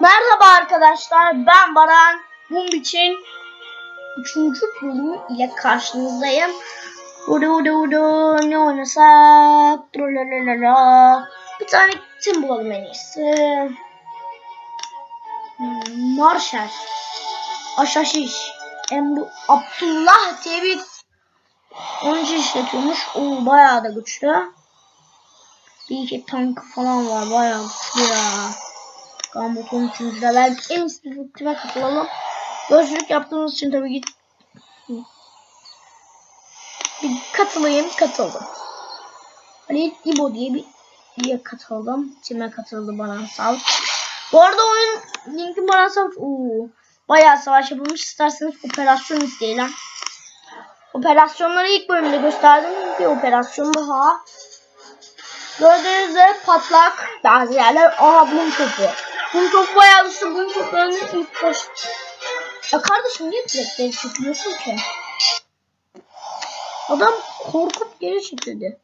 Merhaba arkadaşlar ben Baran. Bunun için 3. bölümü ile karşınızdayım. Udu udu udu ne oynasak? Bir tane tim bulalım en iyisi. Hmm, Marshall. Aşaşiş. Emru Abdullah diye bir oyuncu işletiyormuş. O bayağı da güçlü. Bir iki tank falan var. Bayağı güçlü ya. Gambot'un 3. level. En iyisi katılalım. Gözlük yaptığımız için tabii ki bir katılayım. Katıldım. Halil İbo diye bir diye katıldım. Time katıldı sağ ol. Bu arada oyun linki bana sağ ol. Bayağı savaş yapılmış. İsterseniz operasyon isteyelim. Operasyonları ilk bölümde gösterdim. Bir operasyon daha. Gördüğünüz üzere patlak bazı yerler. Aha topu. Bum topu bayağı güçlü. Bum toplarını ilk baş... Ya kardeşim niye direkleri çekiyorsun ki? Adam korkup geri çekildi.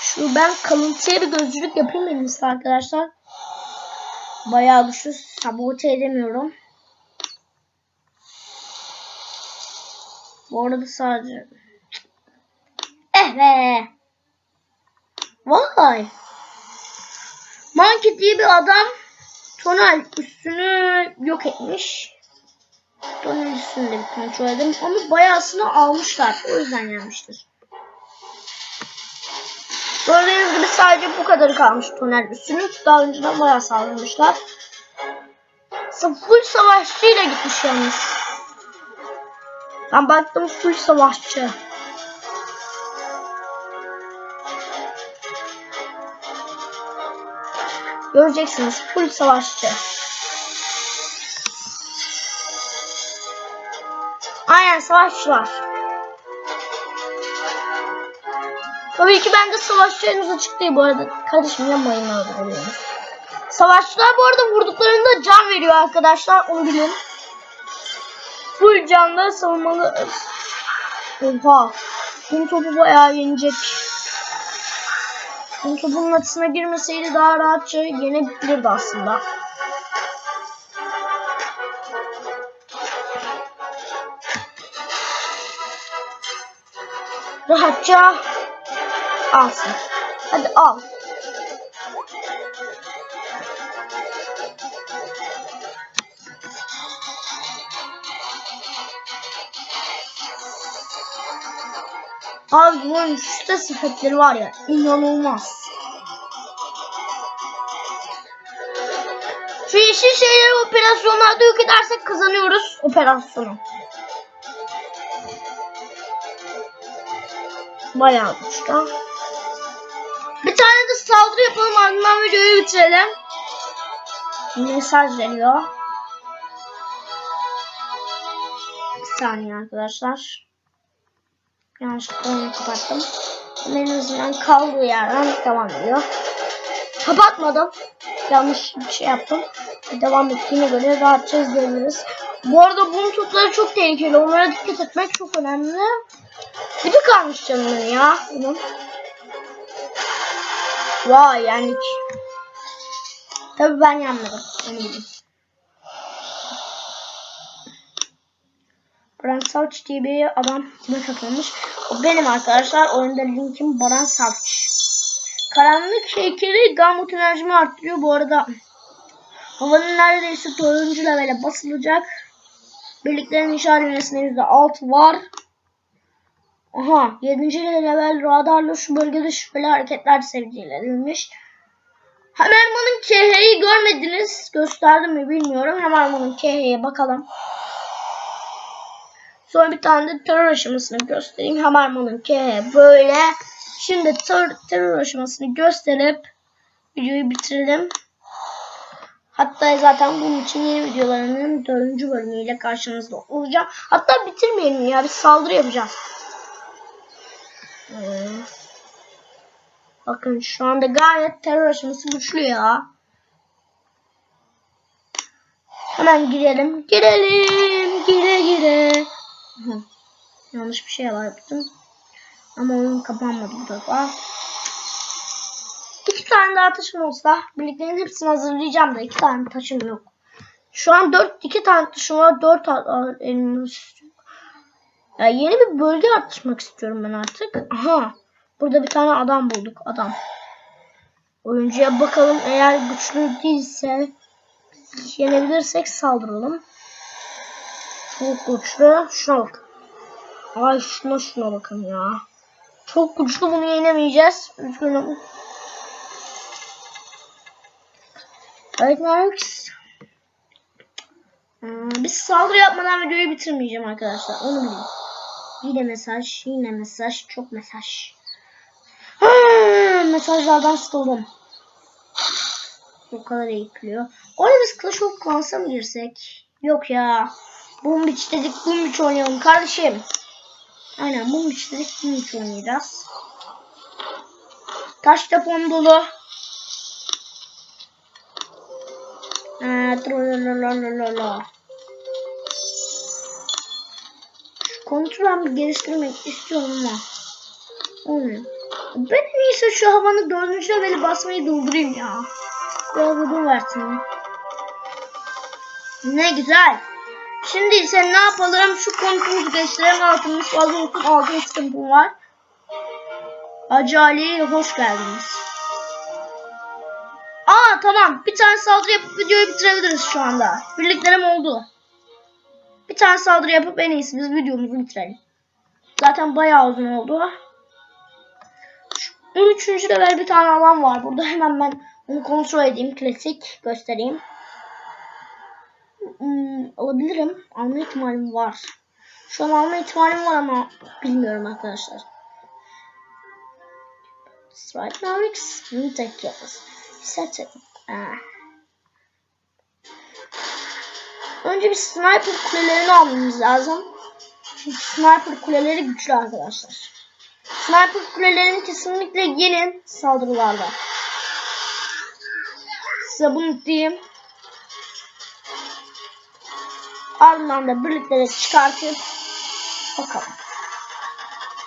Şu ben kalıntıya bir gözlük yapayım iyisi arkadaşlar. Bayağı güçlü. Sabote edemiyorum. Bu arada sadece... Eh be! Vay! Monkey diye bir adam tonal üstünü yok etmiş. Tonal üstünü de kontrol edelim. Onu bayağısını almışlar. O yüzden gelmiştir. Gördüğünüz gibi sadece bu kadar kalmış tonel üstünü. Daha önceden bayağı saldırmışlar. Full savaşçıyla gitmiş yalnız. Ben baktım full savaşçı. Göreceksiniz full savaşçı. Aynen savaşçılar. Tabii ki ben de savaşçı henüz açık değil bu arada. Kardeşim yapmayın öldürüyorum. Savaşçılar bu arada vurduklarında can veriyor arkadaşlar. Onu bilin. Full canlı savunmalı. Oha. Kum topu bayağı yenecek. Kum topunun atısına girmeseydi daha rahatça yenebilirdi aslında. Rahatça alsın. Hadi al. Bunun üstte sıfatları var ya inanılmaz. Şu yeşil şeyleri operasyonlarda yok edersek kazanıyoruz operasyonu. Bayağı güçlü. Bir tane de saldırı yapalım ardından videoyu bitirelim. Mesaj geliyor. Bir saniye arkadaşlar. Yanlışlıkla onu kapattım. En azından kaldığı yerden devam ediyor. Kapatmadım. Yanlış bir şey yaptım. Devam ettiğine göre rahatça izleyebiliriz. Bu arada bunun topları çok tehlikeli. Onlara dikkat etmek çok önemli. Bir de kalmış canımın ya bunun. Vay yendik. Tabii ben yanmadım. Onu Baran Savç diye bir adam kime katılmış. O benim arkadaşlar. Oyunda linkim Baran Savç. Karanlık şekeri Gamut enerjimi arttırıyor. Bu arada havanın neredeyse 4. levele basılacak. Birliklerin inşa dünyasında %6 var. Aha 7. level radarla şu bölgede şüpheli hareketler sevcilenilmiş. Hamerman'ın KH'yi görmediniz. Gösterdim mi bilmiyorum. Hamerman'ın KH'ye bakalım. Sonra bir tane de terör aşamasını göstereyim. Hamerman'ın KH böyle. Şimdi ter terör aşamasını gösterip videoyu bitirelim. Hatta zaten bunun için yeni videolarının dördüncü bölümüyle karşınızda olacağım. Hatta bitirmeyelim ya. Bir saldırı yapacağız. Hmm. Bakın şu anda gayet terör aşaması güçlü ya. Hemen girelim. Girelim. Gire gire. Yanlış bir şey yaptım. Ama oyun kapanmadı defa. İki tane daha taşım olsa birliklerin hepsini hazırlayacağım da iki tane taşım yok. Şu an dört iki tane taşım var. Dört a- a- elmas. Ya yeni bir bölge açmak istiyorum ben artık. Aha. Burada bir tane adam bulduk. Adam. Oyuncuya bakalım. Eğer güçlü değilse yenebilirsek saldıralım. Çok güçlü. Bak. Ay şuna şuna bakın ya. Çok güçlü bunu yenemeyeceğiz. Üzgünüm. Evet Marx. Hmm, biz saldırı yapmadan videoyu bitirmeyeceğim arkadaşlar. Onu bilin. Yine mesaj, yine mesaj, çok mesaj. Hmm, mesajlardan sıkıldım. Bu kadar ekliyor. Orada biz Clash of Clans'a mı girsek? Yok ya. Boombiç dedik Boombiç oynayalım kardeşim. Aynen Boombiç dedik Boombiç oynayacağız. Taş depom dolu. Şu Kontrolü bir geliştirmek istiyorum ama. Olmuyor. Ben en iyisi şu havanı dördüncü leveli basmayı durdurayım ya. Biraz odun versin. Ne güzel. Şimdi ise ne yapalım? Şu kontrolü geliştirelim. Altımız fazla olsun. Altın sıkıntım var. Hacı hoş geldiniz. Aa tamam. Bir tane saldırı yapıp videoyu bitirebiliriz şu anda. Birliklerim oldu. Bir tane saldırı yapıp en iyisi biz videomuzu bitirelim. Zaten bayağı uzun oldu. Şu 13. level bir tane alan var burada. Hemen ben onu kontrol edeyim. Klasik göstereyim. Hmm, alabilirim. Alma ihtimalim var. Şu an alma ihtimalim var ama bilmiyorum arkadaşlar. Strike Narix. Tek yapız. Set. Önce bir sniper kulelerini almamız lazım. Çünkü sniper kuleleri güçlü arkadaşlar. Sniper kulelerini kesinlikle yenin saldırılarda. Size bunu diyeyim. Ardından da birlikte çıkartıp bakalım.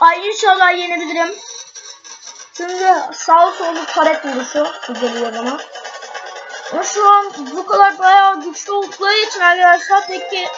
Ay inşallah yenebilirim. Çünkü sağ solu karet vuruşu geliyor bana. Ama şu an bu kadar bayağı güçlü oldukları için arkadaşlar pek ki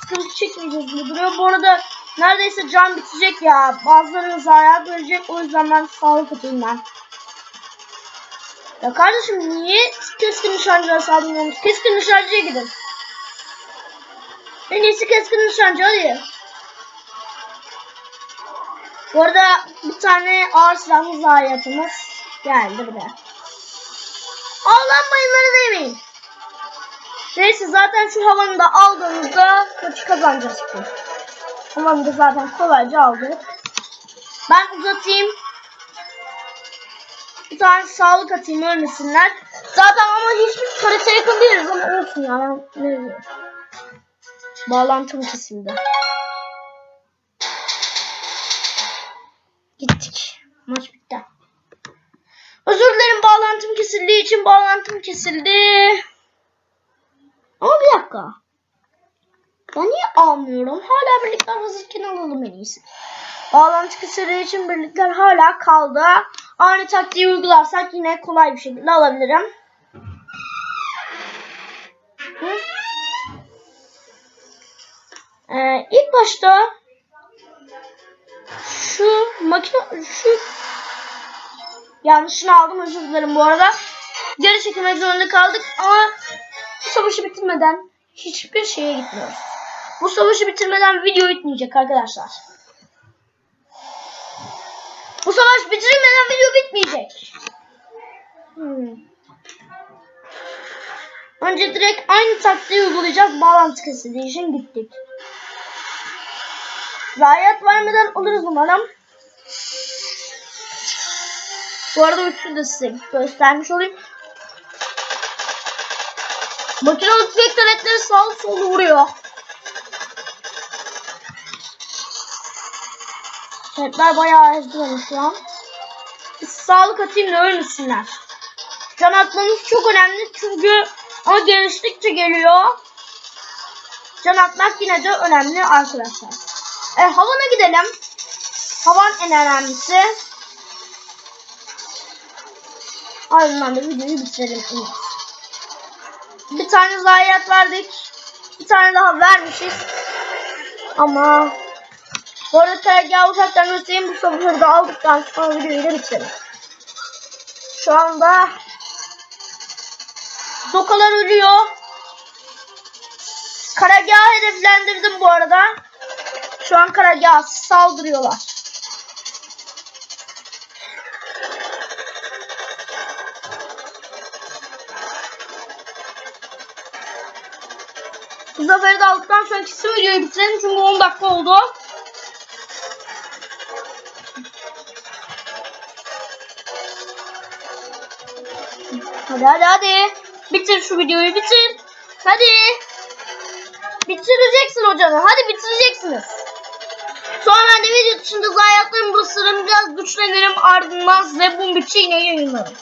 sıkıntı çekmeyeceğiz gibi duruyor. Bu arada neredeyse can bitecek ya. Bazıları zarar görecek. O yüzden ben sağlık atayım ben. Ya kardeşim niye keskin nişancıya saldırmıyorsunuz? Keskin nişancıya gidin. En iyisi keskin nişancı hadi. Bu arada bir tane ağır silahlı zayiatımız geldi buraya. Allah'ın mayınları değmeyin. Neyse zaten şu havanı da aldığımızda maçı kazanacağız ki. Havanı da zaten kolayca aldık. Ben uzatayım. Bir tane sağlık atayım ölmesinler. Zaten ama hiçbir karate yakın değiliz ama olsun ya. Ben ne bileyim. Bağlantım kesildi. Gittik. Maç bitti. Özür dilerim bağlantım kesildiği için bağlantım kesildi. Ama bir dakika. Ben niye almıyorum? Hala birlikler hazırken alalım en iyisi. Bağlantı kesildiği için birlikler hala kaldı. Aynı taktiği uygularsak yine kolay bir şekilde alabilirim. Ee, ilk başta şu makine şu yanlışını aldım özür dilerim bu arada. Geri çekilmek zorunda kaldık ama bu savaşı bitirmeden hiçbir şeye gitmiyoruz. Bu savaşı bitirmeden video bitmeyecek arkadaşlar. Bu savaş bitirilmeden video bitmeyecek. Hmm. Önce direkt aynı taktiği uygulayacağız. Bağlantı kesildiği için gittik. Zayiat vermeden alırız umarım. Bu arada üçlü de size göstermiş olayım. Makinalı tüfek taletleri sağ solu vuruyor. Taletler bayağı ezdi beni şu an. Sağlık atayım da ölmesinler. Can atmamız çok önemli çünkü ama genişlikçe geliyor. Can atmak yine de önemli arkadaşlar. E, havana gidelim. Havan en önemlisi. Ardından da videoyu bitirelim. Bir tane zayiat verdik. Bir tane daha vermişiz. Ama bu arada tergah ufaktan göstereyim. Bu sabırları da aldıktan sonra videoyu da bitirelim. Şu anda Zokalar ölüyor. Karagahı hedeflendirdim bu arada. Şu an karagah saldırıyorlar. Bu zaferi de aldıktan sonra kesin videoyu bitirelim çünkü 10 dakika oldu. Hadi hadi hadi. Bitir şu videoyu bitir. Hadi. Bitireceksin hocanı. Hadi bitireceksiniz. Sonra da video dışında zayiatlarımı basarım. Biraz güçlenirim. Ardından size bu bütçe yine yayınlarım.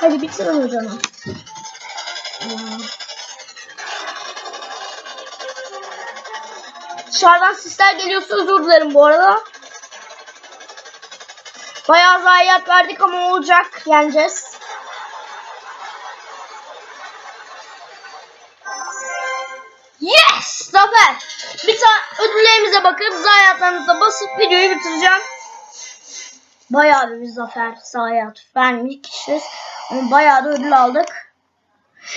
Hadi bitirin hocanı. Hmm. Dışarıdan sisler geliyorsa özür dilerim bu arada. Bayağı zayiat verdik ama olacak. Yeneceğiz. Zafer! Bir tane ödüllerimize bakıp zayiatlarımıza basıp videoyu bitireceğim. Bayağı bir zafer zayiat vermişiz. Ama bayağı da ödül aldık.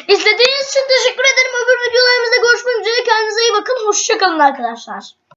İzlediğiniz için teşekkür ederim. Öbür videolarımızda görüşmek üzere. Kendinize iyi bakın. Hoşçakalın arkadaşlar.